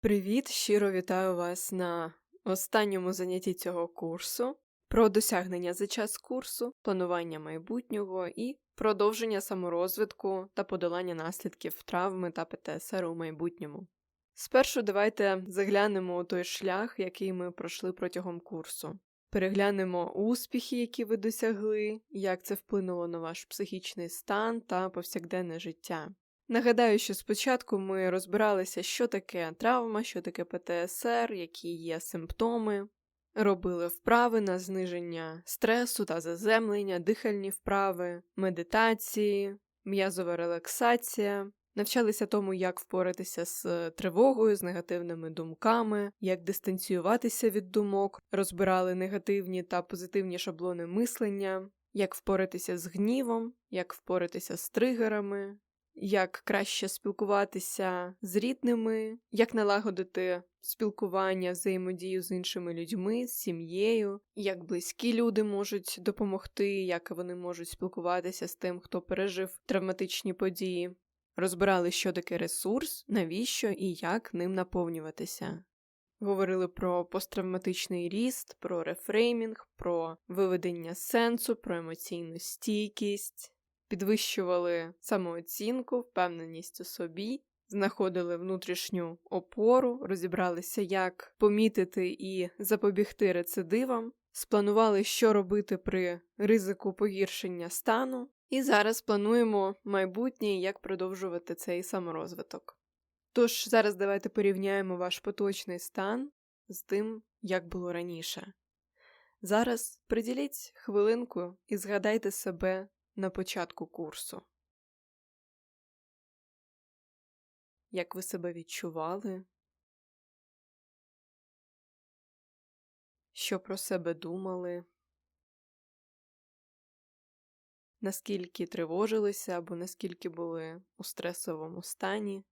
Привіт! Щиро вітаю вас на останньому занятті цього курсу про досягнення за час курсу, планування майбутнього і продовження саморозвитку та подолання наслідків травми та ПТСР у майбутньому. Спершу давайте заглянемо у той шлях, який ми пройшли протягом курсу. Переглянемо успіхи, які ви досягли, як це вплинуло на ваш психічний стан та повсякденне життя. Нагадаю, що спочатку ми розбиралися, що таке травма, що таке ПТСР, які є симптоми, робили вправи на зниження стресу та заземлення, дихальні вправи, медитації, м'язова релаксація, навчалися тому, як впоратися з тривогою, з негативними думками, як дистанціюватися від думок, розбирали негативні та позитивні шаблони мислення, як впоратися з гнівом, як впоратися з тригерами як краще спілкуватися з рідними, як налагодити спілкування, взаємодію з іншими людьми, з сім'єю, як близькі люди можуть допомогти, як вони можуть спілкуватися з тим, хто пережив травматичні події. Розбирали, що таке ресурс, навіщо і як ним наповнюватися. Говорили про посттравматичний ріст, про рефреймінг, про виведення сенсу, про емоційну стійкість, підвищували самооцінку, впевненість у собі, знаходили внутрішню опору, розібралися, як помітити і запобігти рецидивам, спланували, що робити при ризику погіршення стану, і зараз плануємо майбутнє, як продовжувати цей саморозвиток. Тож зараз давайте порівняємо ваш поточний стан з тим, як було раніше. Зараз приділіть хвилинку і згадайте себе на початку курсу. Як ви себе відчували? Що про себе думали? Наскільки тривожилися або наскільки були у стресовому стані?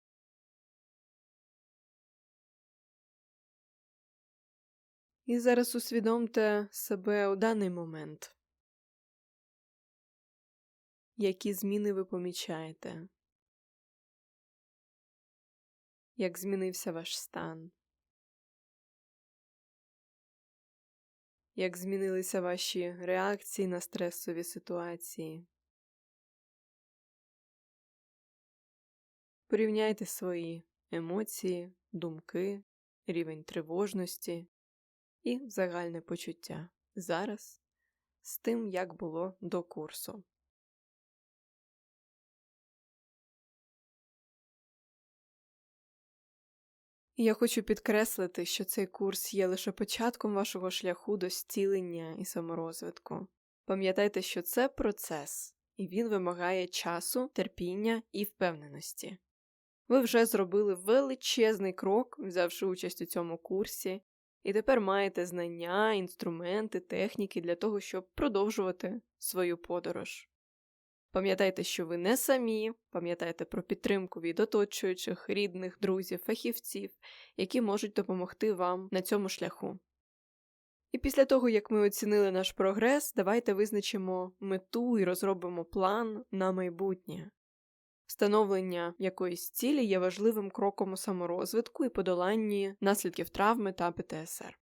І зараз усвідомте себе у даний момент. Які зміни ви помічаєте? Як змінився ваш стан? Як змінилися ваші реакції на стресові ситуації? Порівняйте свої емоції, думки, рівень тривожності і загальне почуття зараз з тим, як було до курсу. Я хочу підкреслити, що цей курс є лише початком вашого шляху до зцілення і саморозвитку. Пам'ятайте, що це процес, і він вимагає часу, терпіння і впевненості. Ви вже зробили величезний крок, взявши участь у цьому курсі, і тепер маєте знання, інструменти, техніки для того, щоб продовжувати свою подорож. Пам'ятайте, що ви не самі, пам'ятайте про підтримку від оточуючих, рідних, друзів, фахівців, які можуть допомогти вам на цьому шляху. І після того, як ми оцінили наш прогрес, давайте визначимо мету і розробимо план на майбутнє. Встановлення якоїсь цілі є важливим кроком у саморозвитку і подоланні наслідків травми та ПТСР.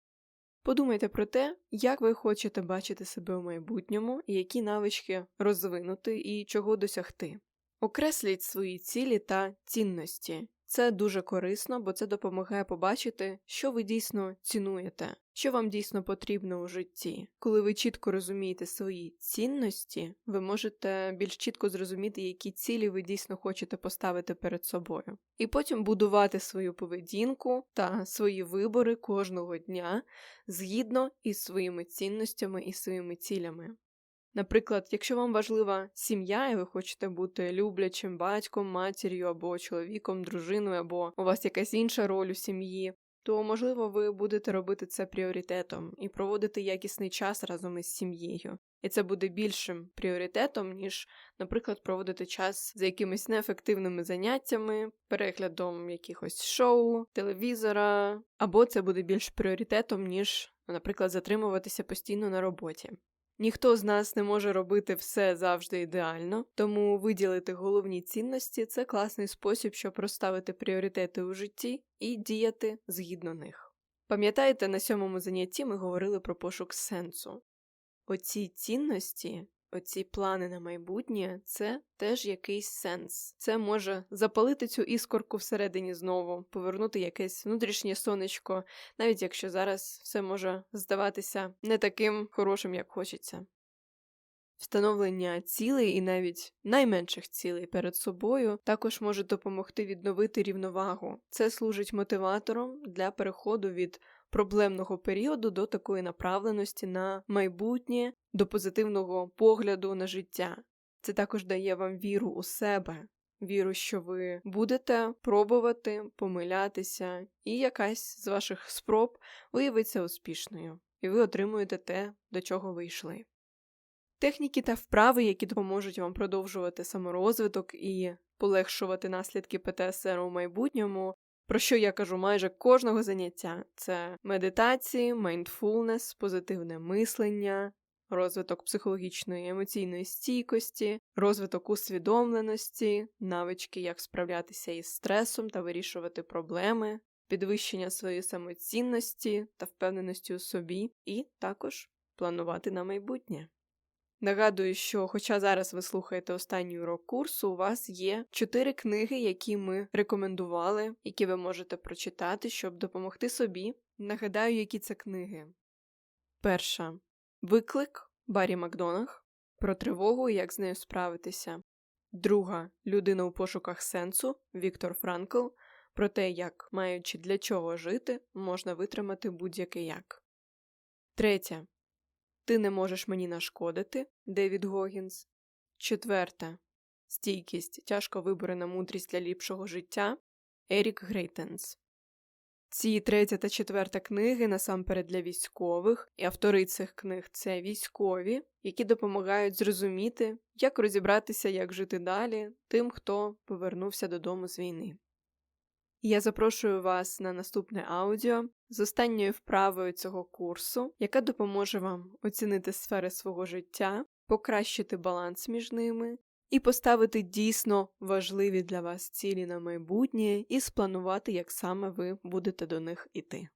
Подумайте про те, як ви хочете бачити себе в майбутньому, які навички розвинути і чого досягти. Окресліть свої цілі та цінності. Це дуже корисно, бо це допомагає побачити, що ви дійсно цінуєте, що вам дійсно потрібно у житті. Коли ви чітко розумієте свої цінності, ви можете більш чітко зрозуміти, які цілі ви дійсно хочете поставити перед собою, і потім будувати свою поведінку та свої вибори кожного дня згідно із своїми цінностями і своїми цілями. Наприклад, якщо вам важлива сім'я, і ви хочете бути люблячим батьком, матір'ю або чоловіком, дружиною, або у вас якась інша роль у сім'ї, то можливо ви будете робити це пріоритетом і проводити якісний час разом із сім'єю. І це буде більшим пріоритетом, ніж, наприклад, проводити час за якимись неефективними заняттями, переглядом якихось шоу, телевізора, або це буде більш пріоритетом, ніж, наприклад, затримуватися постійно на роботі. Ніхто з нас не може робити все завжди ідеально, тому виділити головні цінності це класний спосіб, щоб розставити пріоритети у житті і діяти згідно них. Пам'ятаєте, на сьомому занятті ми говорили про пошук сенсу. Оці цінності, оці плани на майбутнє це теж якийсь сенс. Це може запалити цю іскорку всередині знову, повернути якесь внутрішнє сонечко, навіть якщо зараз все може здаватися не таким хорошим, як хочеться. Встановлення цілей і навіть найменших цілей перед собою також може допомогти відновити рівновагу. Це служить мотиватором для переходу від проблемного періоду до такої направленості на майбутнє, до позитивного погляду на життя. Це також дає вам віру у себе, віру, що ви будете пробувати помилятися, і якась з ваших спроб виявиться успішною, і ви отримуєте те, до чого ви йшли. Техніки та вправи, які допоможуть вам продовжувати саморозвиток і полегшувати наслідки ПТСР у майбутньому, про що я кажу майже кожного заняття: це медитації, майндфулнес, позитивне мислення, розвиток психологічної емоційної стійкості, розвиток усвідомленості, навички, як справлятися із стресом та вирішувати проблеми, підвищення своєї самоцінності та впевненості у собі, і також планувати на майбутнє. Нагадую, що, хоча зараз ви слухаєте останній урок курсу, у вас є чотири книги, які ми рекомендували, які ви можете прочитати, щоб допомогти собі. Нагадаю, які це книги. Перша Виклик Баррі Макдонах про тривогу і як з нею справитися. Друга Людина у пошуках сенсу Віктор Франкл про те, як, маючи для чого жити, можна витримати будь-який як. Третя ти не можеш мені нашкодити Девід Гогінс. Четверте. Стійкість, тяжко виборена мудрість для ліпшого життя Ерік Грейтенс. Ці третя та четверта книги насамперед для військових, і автори цих книг це військові, які допомагають зрозуміти, як розібратися, як жити далі тим, хто повернувся додому з війни. Я запрошую вас на наступне аудіо з останньою вправою цього курсу, яка допоможе вам оцінити сфери свого життя, покращити баланс між ними і поставити дійсно важливі для вас цілі на майбутнє і спланувати, як саме ви будете до них іти.